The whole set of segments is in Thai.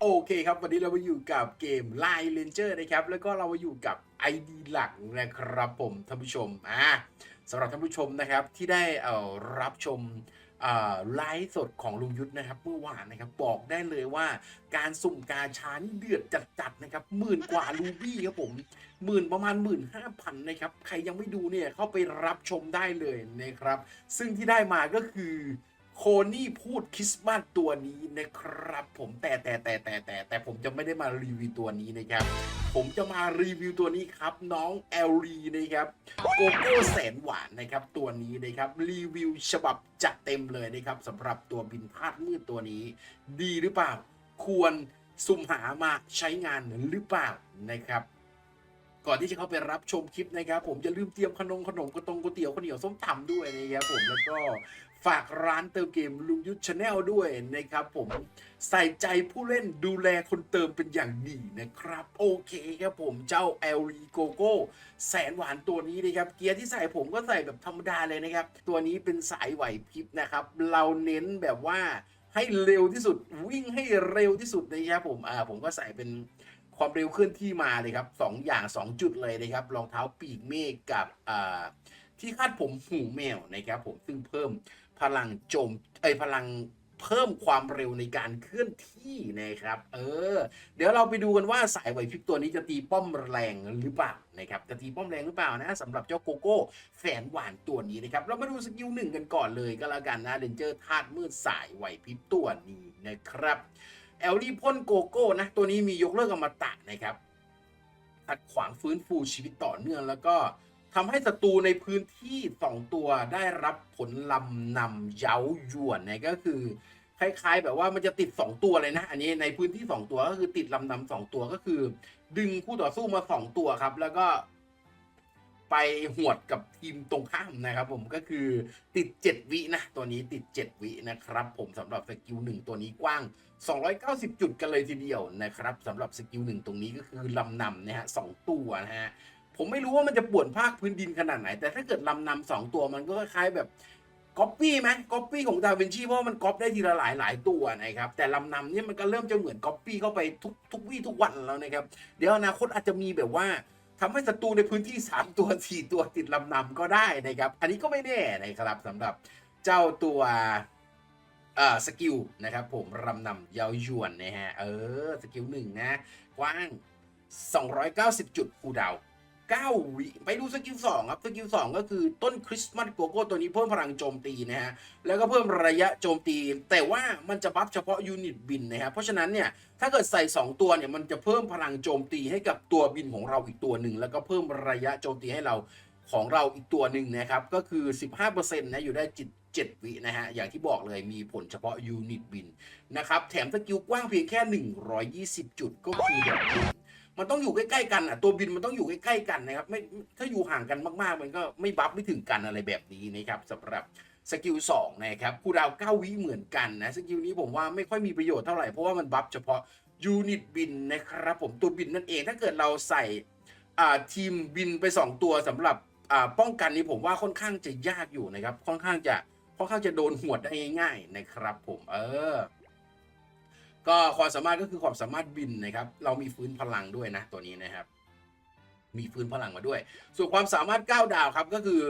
โอเคครับ วันนี้เรามาอยู่กับเกม Line Ranger นะครับ แล้วก็เรามาอยู่กับ ID หลักนะครับผมท่านผู้ชมอ่าสำหรับท่านผู้ชมนะครับที่ได้เอ่อรับชมไลฟ์สดของลุงยุทธนะครับเมื่อวานนะครับบอกได้เลยว่าการสุ่มกาชานี่เดือดจัดๆนะครับหมื่นกว่ารูบี้ครับผมหมื่นประมาณหมื่นห้าพันนะครับใครยังไม่ดูเนี่ยเข้าไปรับชมได้เลยนะครับ ซึ่งที่ได้มาก็คือ โคนี่พูดคริสต์มาสตัวนี้นะครับ ผมแต่แต่แต่แต่แต่แต่ผมจะไม่ได้มารีวิวตัวนี้นะครับ ผมจะมารีวิวตัวนี้ครับ น้องแอลลีนะครับโกโก้แสนหวานนะครับ ตัวนี้นะครับรีวิวฉบับจัดเต็มเลยนะครับสำหรับตัวบินพาดมืดตัวนี้ ดีหรือเปล่า ควรสุ่มหามาใช้งานหรือเปล่านะครับก่อนที่จะเข้าไปรับชมคลิปนะครับ ผมจะลืมเตรียมขนมขนมกระตงก๋วยเตี๋ยวข้าวเหนียวส้มตำด้วยนะครับผมแล้วก็ ฝากร้านเติมเกมลุงยุทธชาแนลด้วยนะครับผมใส่ใจผู้เล่นดูแลคนเติมเป็นอย่างดีนะครับ โอเคครับผมเจ้าเอลรีโกโก้แสนหวานตัวนี้นะครับ เกียร์ที่ใส่ผมก็ใส่แบบธรรมดาเลยนะครับ ตัวนี้เป็นสายไหวพริบนะครับ เราเน้นแบบว่าให้เร็วที่สุดวิ่งให้เร็วที่สุดนะครับผมอ่าผมก็ใส่เป็นความเร็วเคลื่อนที่มาเลยครับสองอย่าง 2 จุดเลยนะครับรองเท้าปีกเมฆกับอ่าที่คาดผมหูแมวนะครับผมซึ่งเพิ่ม พลังโจมไอพลังเพิ่มความเร็วในการเคลื่อนที่นะครับ เออ เดี๋ยวเราไปดูกันว่าสายไหวพริบตัวนี้จะตีป้อมแรงหรือเปล่านะครับ จะตีป้อมแรงหรือเปล่านะสำหรับเจ้าโกโก้แสนหวานตัวนี้นะครับ เรามาดูสกิลหนึ่งกันก่อนเลยก็แล้วกันนะเรนเจอร์ธาตุมืดสายไหวพริบตัวนี้นะครับแอลลี่พ่นโกโก้นะ ตัวนี้มียกเลิกอมตะนะครับขัดขวางฟื้นฟูชีวิตต่อเนื่องแล้วก็ ทำให้ศัตรูในพื้นที่2ตัวได้รับผลลำนำเย้าหยวนนะก็คือ คล้าย ๆ แบบว่ามันจะติด 2 ตัวเลยนะ อันนี้ในพื้นที่ 2 ตัวก็คือติดลำนำสองตัวก็คือ ดึงคู่ต่อสู้มา 2 ตัวครับ แล้วก็ไปหวดกับทีมตรงข้ามนะครับ ผมก็คือติด 7 วินะตัวนี้ติด 7 วินะครับ ผมสำหรับสกิลหนึ่งตัวนี้กว้าง 290 จุดกันเลยทีเดียวนะครับสำหรับสกิลหนึ่งตรงนี้ก็คือลำนำนะฮะสองตัวนะฮะ ผมไม่รู้ว่ามันจะป่วนภาคพื้นดินขนาดไหน แต่ถ้าเกิดลำนำสองตัวมันก็คล้ายๆแบบก๊อปปี้ไหมก๊อปปี้ของดาวินชีเพราะมันก๊อปได้ทีละหลายหลายๆตัวนะครับ แต่ลำนำเนี่ยมันก็เริ่มจะเหมือนก๊อปปี้เข้าไปทุกทุกวี่ทุกวันแล้วนะครับ เดี๋ยวอนาคตอาจจะมีแบบว่าทำให้ศัตรูในพื้นที่ 3 ตัว 4 ตัวติดลำนำก็ได้นะครับ อันนี้ก็ไม่แน่นะครับสำหรับเจ้าตัวเอ่อสกิลนะครับผมลำนำยาวยวนนะฮะเออสกิลหนึ่งนะกว้าง 290 จุดคูดาว 9วิไปดูสกิล2ครับสกิล2ก็คือต้นคริสต์มาสโกโก้ตัวนี้เพิ่มพลังโจมตีนะฮะแล้วก็เพิ่มระยะโจมตี แต่ว่ามันจะบัฟเฉพาะยูนิตบินนะครับเพราะฉะนั้นเนี่ยถ้าเกิดใส่ 2 ตัวเนี่ยมันจะเพิ่มพลังโจมตีให้กับตัวบินของเราอีกตัวหนึ่งแล้วก็เพิ่มระยะโจมตีให้เราของเราอีกตัวหนึ่งนะครับก็คือ 15%นะอยู่ได้จิต7วินะฮะ อย่างที่บอกเลยมีผลเฉพาะยูนิตบินนะครับ แถมสกิลกว้างเพียงแค่ 120 จุดก็คือแบบ มันต้องอยู่ใกล้ๆกันอะตัวบินมันต้องอยู่ใกล้ๆกันนะครับไม่ถ้าอยู่ห่างกันมากๆ มันก็ไม่บัฟไม่ถึงกันอะไรแบบนี้นะครับสำหรับสกิล2นะครับคูลดาวน์9วิเหมือนกันนะสกิลนี้ผมว่าไม่ค่อยมีประโยชน์เท่าไหร่ เพราะว่ามันบัฟเฉพาะยูนิตบินนะครับผมตัวบินนั่นเองถ้าเกิดเราใส่อ่าทีมบินไป 2 ตัวสำหรับอ่าป้องกันนี้ผมว่าค่อนข้างจะยากอยู่นะครับ ค่อนข้างจะค่อนข้างจะโดนหวดได้ง่ายๆนะครับผมเออ ก็ความสามารถก็คือความสามารถบินนะครับ เรามีฟื้นพลังด้วยนะตัวนี้นะครับ มีฟื้นพลังมาด้วย ส่วนความสามารถ9ดาวครับก็คือ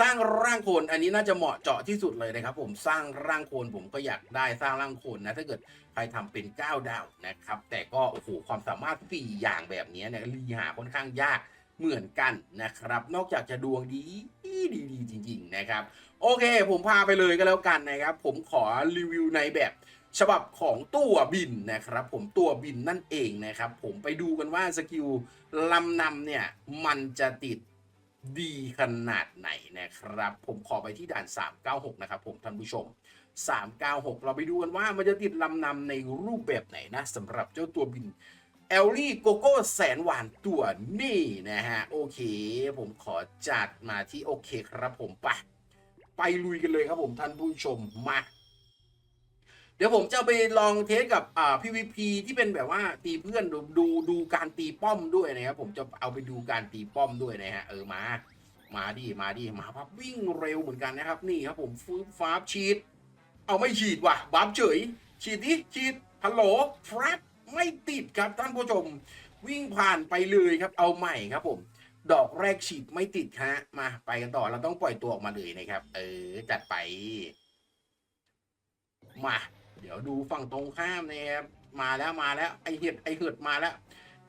สร้างร่างโคนอันนี้น่าจะเหมาะเจาะที่สุดเลยนะครับ ผมสร้างร่างโคนผมก็อยากได้สร้างร่างโคนนะถ้าเกิดใครทำเป็น 9 ดาวนะครับ แต่ก็โอ้โหความสามารถสี่อย่างแบบนี้เนี่ยรีหาค่อนข้างยากเหมือนกันนะครับ นอกจากจะดวงดีดีดีจริง ๆ นะครับ โอเค ผมพาไปเลยก็แล้วกันนะครับ ผมขอรีวิวในแบบฉบับของตัวบินนะครับ ผมตัวบินนั่นเองนะครับ ผมไปดูกันว่าสกิลลำนำเนี่ย มันจะติดดีขนาดไหนนะครับ ผมขอไปที่ด่าน 396 นะครับผมท่านผู้ชม 396 เราไปดูกันว่ามันจะติดลำนำในรูปแบบไหนนะสำหรับเจ้าตัวบินเอลลี่โกโก้แสนหวานตัวนี่นะฮะ โอเค ผมขอจัดมาที่โอเคครับผมไป ไปลุยกันเลยครับผมท่านผู้ชมมาเดี๋ยวผมจะไปลองเทสกับอ่า PVP ที่เป็นแบบว่าตีเพื่อนดูดูดูการตีป้อมด้วยนะครับผมจะเอาไปดูการตีป้อมด้วยนะฮะเออมา มาดิมาดิมาพับวิ่งเร็วเหมือนกันนะครับนี่ครับผมฟืบฟ้าบฉีดเอาไม่ฉีดว่ะบัฟเฉยฉีดดิฉีดฮัลโหลฟรัปไม่ติดครับท่านผู้ชม วิ่งผ่านไปเลยครับเอาใหม่ครับผม ดอกแรกฉีดไม่ติดฮะ มา ไปกันต่อเราต้องปล่อยตัวออกมาเลยนะครับ เออ จัดไป มา เดี๋ยวดูฝั่งตรงข้ามนะครับมาแล้วมาแล้วไอเห็ดไอเหิดมาแล้ว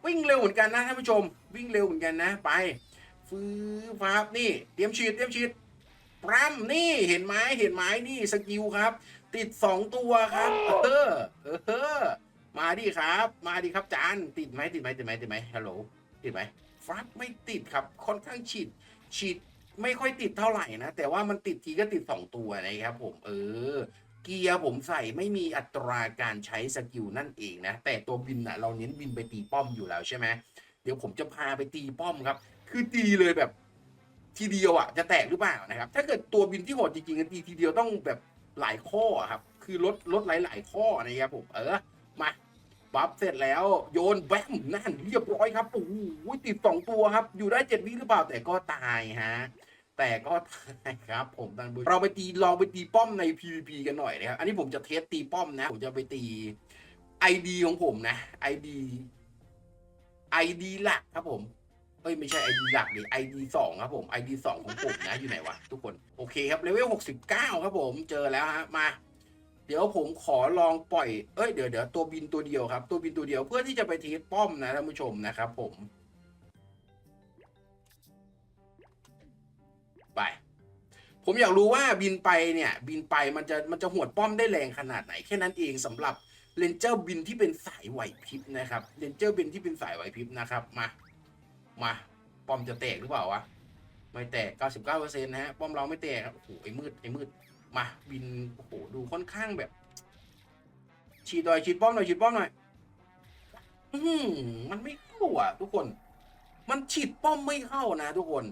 วิ่งเร็วเหมือนกันนะท่านผู้ชม วิ่งเร็วเหมือนกันนะ ไปฟื้นฟ้าบนี่เตรียมฉีดเตรียมฉีดปรำนี่เห็นไหมเห็นไหมนี่สกิลครับ ติดสองตัวครับเออเออมาดิครับ มาดิครับจานติดไหมติดไหมติดไหมติดไหมฮัลโหลติดไหม ฟับไม่ติดครับ ค่อนข้างฉีดฉีดไม่ค่อยติดเท่าไหร่นะ แต่ว่ามันติดทีก็ติดสองตัวนะครับผมเออ เกียร์ผมใส่ไม่มีอัตราการใช้สกิลนั่นเองนะ แต่ตัวบินอะเราเน้นบินไปตีป้อมอยู่แล้วใช่ไหมเดี๋ยวผมจะพาไปตีป้อมครับ คือตีเลยแบบทีเดียวอะจะแตกหรือเปล่านะครับ ถ้าเกิดตัวบินที่โหดจริงๆตีทีเดียวต้องแบบหลายข้อครับ คือลดลดหลาย ๆ ข้อนะครับผมเออมา บัฟเสร็จแล้วโยนแบมนั่นเรียบร้อยครับโอ้โหติดสองตัวครับ อยู่ได้เจ็ดวิหรือเปล่าแต่ก็ตายฮะแต่ก็ตายครับ ผมท่านผู้ชมเราไปตีลองไปตีป้อมใน PVP กันหน่อยนะครับอันนี้ผมจะเทสตีป้อมนะ ผมจะไปตี ID ของผมนะ ID ID หลักครับผมเอ้ยไม่ใช่ ID หลักดิ ID สองครับผม ID สองของผมนะอยู่ไหนวะทุกคนโอเคครับเลเวลหกสิบเก้าครับผมเจอแล้วฮะมา เดี๋ยวผมขอลองปล่อย เอ้ยเดี๋ยวเดี๋ยวตัวบินตัวเดียวครับ ตัวบินตัวเดียวเพื่อที่จะไปทสป้อมนะท่านผู้ชมนะครับผม ไป ผมอยากรู้ว่าบินไปเนี่ย บินไปมันจะมันจะหวดป้อมได้แรงขนาดไหน แค่นั้นเองสำหรับเลนเจอร์บินที่เป็นสายไหวพริบนะครับเลนเจอร์บินที่เป็นสายไหวพริบนะครับ มา มาป้อมจะแตกหรือเปล่าวะไม่แตก 99%นะฮะป้อมเราไม่แตกครับโอ้โหไอ้มืดไอ้มืด มาบินโอ้โหดูค่อนข้างแบบฉีดหน่อยฉีดป้อมหน่อยฉีดป้อมหน่อยอือหือมันไม่เข้าอะ ทุกคน มันฉีดป้อมไม่เข้านะทุกคน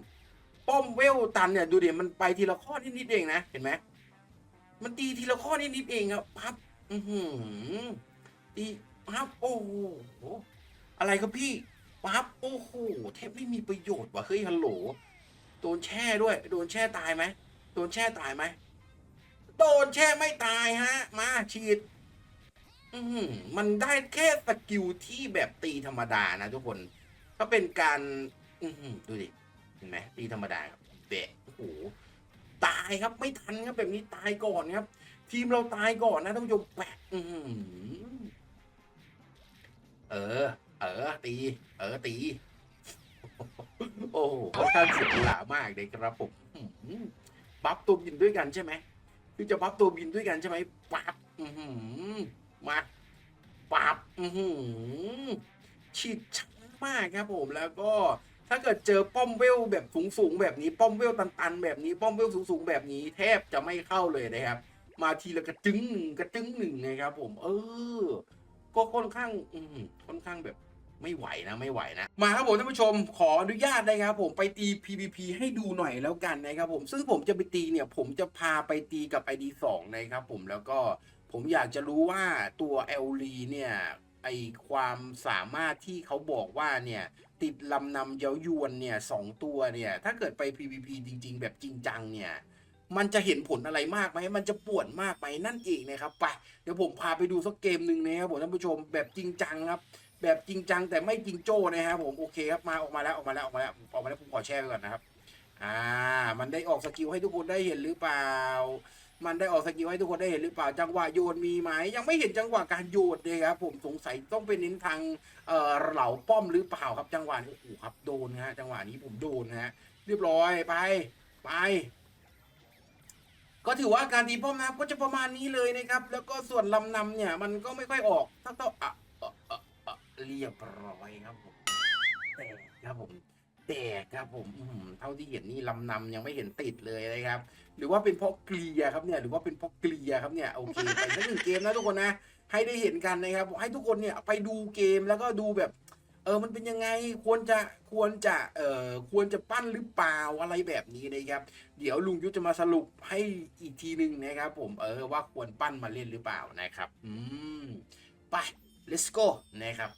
ป้อมเวลตันเนี่ยดูดิมันไปทีละข้อนิดๆเองนะเห็นไหมมันตีทีละข้อนิดๆเองครับพับ อือหือตีพับโอ้โหอะไรครับพี่ปั๊บโอ้โหแทบไม่มีประโยชน์ว่ะเฮ้ยฮัลโหลโดนแช่ด้วย โดนแช่ตายไหมโดนแช่ตายไหม โดนแช่ไม่ตายฮะ มาฉีดมันได้แค่สกิลที่แบบตีธรรมดานะทุกคนถ้าเป็นการดูดิเห็นไหมตีธรรมดาครับแบะโอ้โหตายครับไม่ทันครับแบบนี้ตายก่อนครับ ทีมเราตายก่อนนะท่านผู้ชมแปะเออ เออ ตี เออตี โอ้โหค่อนข้างสียเวลามากเลยครับผมบัฟตัวบินด้วยกันใช่ไหม คือจะบัฟตัวบินด้วยกันใช่ไหมปั๊บอือหือมาปั๊บอือหือฉีดช้ามากครับผมแล้วก็ถ้าเกิดเจอป้อมเวลแบบสูงๆแบบนี้ป้อมเวลตันๆ แบบนี้ป้อมเวลสูงๆแบบนี้ แทบจะไม่เข้าเลยนะครับ มาทีละกระจึงหนึ่งกระจึงหนึ่งนะครับผม เออ ก็ค่อนข้าง อืค่อนข้างแบบ ไม่ไหวนะไม่ไหวนะ มาครับผมท่านผู้ชมขออนุญาตนะครับผมไปตี PVP ให้ดูหน่อยแล้วกันนะครับผมซึ่งผมจะไปตีเนี่ยผมจะพาไปตีกับ ID 2นะครับผมแล้วก็ผมอยากจะรู้ว่าตัว l อลเนี่ยไอความสามารถที่เขาบอกว่าเนี่ยติดลำนำเย้ายวนเนี่ยสองตัวเนี่ยถ้าเกิดไป PVP จริง ๆ แบบจริงจังเนี่ยมันจะเห็นผลอะไรมากไหม มันจะปวดมากไหมนั่นเองนะครับ ไป เดี๋ยวผมพาไปดูสักเกมหนึ่งนะครับผมท่านผู้ชมแบบจริงจังครับ แบบจริงจังแต่ไม่จริงโจ้นะครับผมโอเคครับมาออกมาแล้วออกมาแล้วออกมาแล้วออกมาแล้วผมขอแชร์ไว้ก่อนนะครับ อ่า มันได้ออกสกิลให้ทุกคนได้เห็นหรือเปล่า มันได้ออกสกิลให้ทุกคนได้เห็นหรือเปล่า จังหวะโยนมีไหมยังไม่เห็นจังหวะการโยนเลยครับผมสงสัยต้องเป็นเน้นทางเอ่อเหล่าป้อมหรือเปล่าครับจังหวะนี้โอ้โหครับโดนฮะจังหวะนี้ผมโดนฮะเรียบร้อยไปไปก็ถือว่าการตีป้อมนะครับก็จะประมาณนี้เลยนะครับ แล้วก็ส่วนลำนำเนี่ย มันก็ไม่ค่อยออกถ้าต้องอะอะอะอะ เรียบร้อยครับผมแต่ครับผมแต่ครับผมอืมเท่าที่เห็นนี่ลำนำยังไม่เห็นติดเลยนะครับ หรือว่าเป็นเพราะเกลียครับเนี่ยหรือว่าเป็นเพราะเกลียครับเนี่ยโอเคไปสักหนึ่งเกมนะทุกคนนะให้ได้เห็นกันนะครับ ให้ทุกคนเนี่ยไปดูเกมแล้วก็ดูแบบเออ มันเป็นยังไง ควรจะ ควรจะ เอ่อ ควรจะปั้นหรือเปล่า อะไรแบบนี้นะครับ เดี๋ยวลุงยุทธจะมาสรุปให้อีกทีหนึ่งนะครับ ผม เออ ว่าควรปั้นมาเล่นหรือเปล่านะครับ อืม ไป let's go นะครับ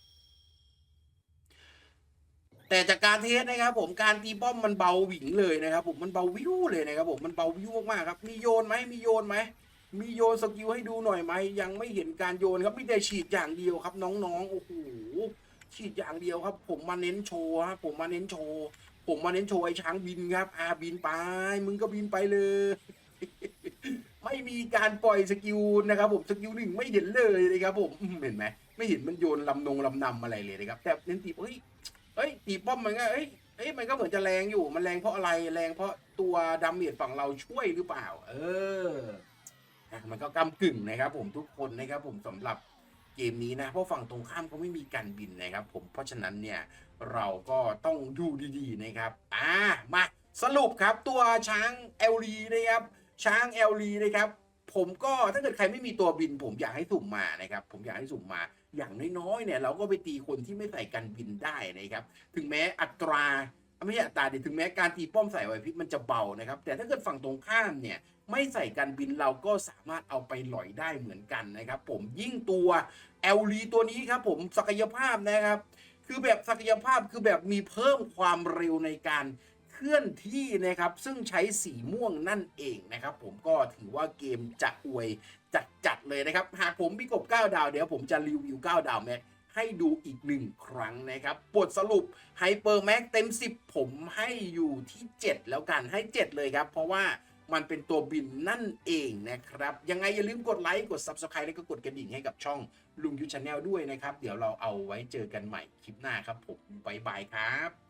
แต่จากการเทสนะครับ ผมการตีป้อมมันเบาหวิงเลยนะครับ ผมมันเบาวิวเลยนะครับ ผมมันเบาวิวมากๆครับ มีโยนไหมมีโยนไหมมีโยนสกิลให้ดูหน่อยไหมยังไม่เห็นการโยนครับมีแต่ฉีดอย่างเดียวครับ น้องๆโอ้โหฉีดอย่างเดียวครับ ผมมาเน้นโชว์ครับผมมาเน้นโชว์ผมมาเน้นโชว์ไอ้ช้างบินครับอาบินไป มึงก็บินไปเลยไม่มีการปล่อยสกิลนะครับ ผมสกิลหนึ่งไม่เห็นเลยนะครับ ผมอืมเห็นไหมไม่เห็นมันโยนลำนงลำนำอะไรเลยนะครับ แต่เน้นตีเฮ้ย เฮ้ยตีป้อมมันก็เฮ้ยเฮ้ยมันก็เหมือนจะแรงอยู่ มันแรงเพราะอะไรแรงเพราะตัวดาเมจฝั่งเราช่วยหรือเปล่า เออมันก็กำกึ่งนะครับผมทุกคนนะครับผมสำหรับเกมนี้นะเพราะฝั่งตรงข้ามเขาไม่มีการบินนะครับ ผมเพราะฉะนั้นเนี่ยเราก็ต้องดูดีๆนะครับอ่ามาสรุปครับตัวช้างเอลลีนะครับช้างเอลลีนะครับผมก็ถ้าเกิดใครไม่มีตัวบิน ผมอยากให้สุ่มมานะครับ ผมอยากให้สุ่มมา อย่างน้อยๆเนี่ยเราก็ไปตีคนที่ไม่ใส่กันบินได้นะครับ ถึงแม้อัตราไม่ใช่อัตราดิถึงแม้การตีป้อมใส่ไหวพริบมันจะเบานะครับ แต่ถ้าเกิดฝั่งตรงข้ามเนี่ยไม่ใส่กันบินเราก็สามารถเอาไปหลอยได้เหมือนกันนะครับผมยิ่งตัวเอลลีตัวนี้ครับผมศักยภาพนะครับ คือแบบศักยภาพคือแบบมีเพิ่มความเร็วในการเคลื่อนที่นะครับ ซึ่งใช้สีม่วงนั่นเองนะครับ ผมก็ถือว่าเกมจะอวย จัดจัดๆเลยนะครับ หากผมพี่กบ9ดาวเดี๋ยวผมจะรีวิว 9 ดาวแม็กให้ดูอีกหนึ่งครั้งนะครับ บทสรุปไฮเปอร์แม็กเต็ม 10 ผมให้อยู่ที่ 7 แล้วกันให้ 7 เลยครับ เพราะว่ามันเป็นตัวบินนั่นเองนะครับ ยังไงอย่าลืมกดไลค์กด Subscribe แล้วก็กดกระดิ่งให้กับช่องลุงยูชาแนลด้วยนะครับ เดี๋ยวเราเอาไว้เจอกันใหม่คลิปหน้าครับผมบ๊ายบายครับ